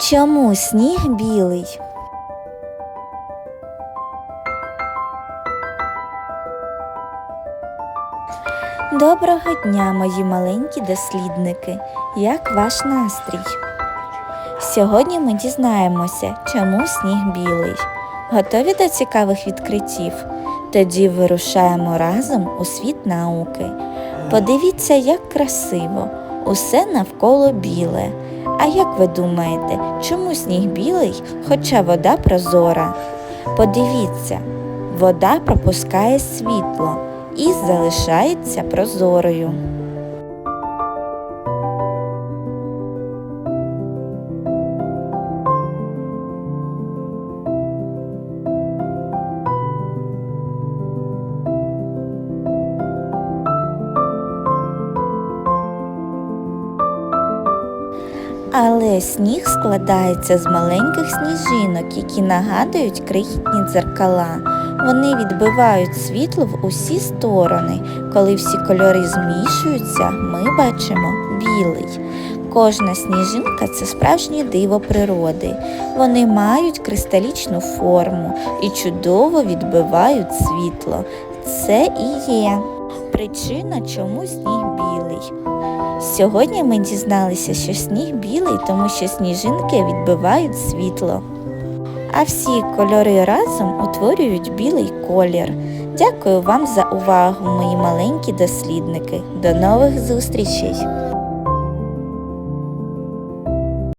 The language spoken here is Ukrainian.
Чому сніг білий? Доброго дня, мої маленькі дослідники! Як ваш настрій? Сьогодні ми дізнаємося, чому сніг білий. Готові до цікавих відкриттів? Тоді вирушаємо разом у світ науки. Подивіться, як красиво, усе навколо біле. А як ви думаєте, чому сніг білий, хоча вода прозора? Подивіться, вода пропускає світло і залишається прозорою. Але сніг складається з маленьких сніжинок, які нагадують крихітні дзеркала. Вони відбивають світло в усі сторони. Коли всі кольори змішуються, ми бачимо білий. Кожна сніжинка це справжнє диво природи. Вони мають кристалічну форму і чудово відбивають світло. Це і є причина, чому сніг Сьогодні ми дізналися, що сніг білий, тому що сніжинки відбивають світло. А всі кольори разом утворюють білий колір. Дякую вам за увагу, мої маленькі дослідники. До нових зустрічей!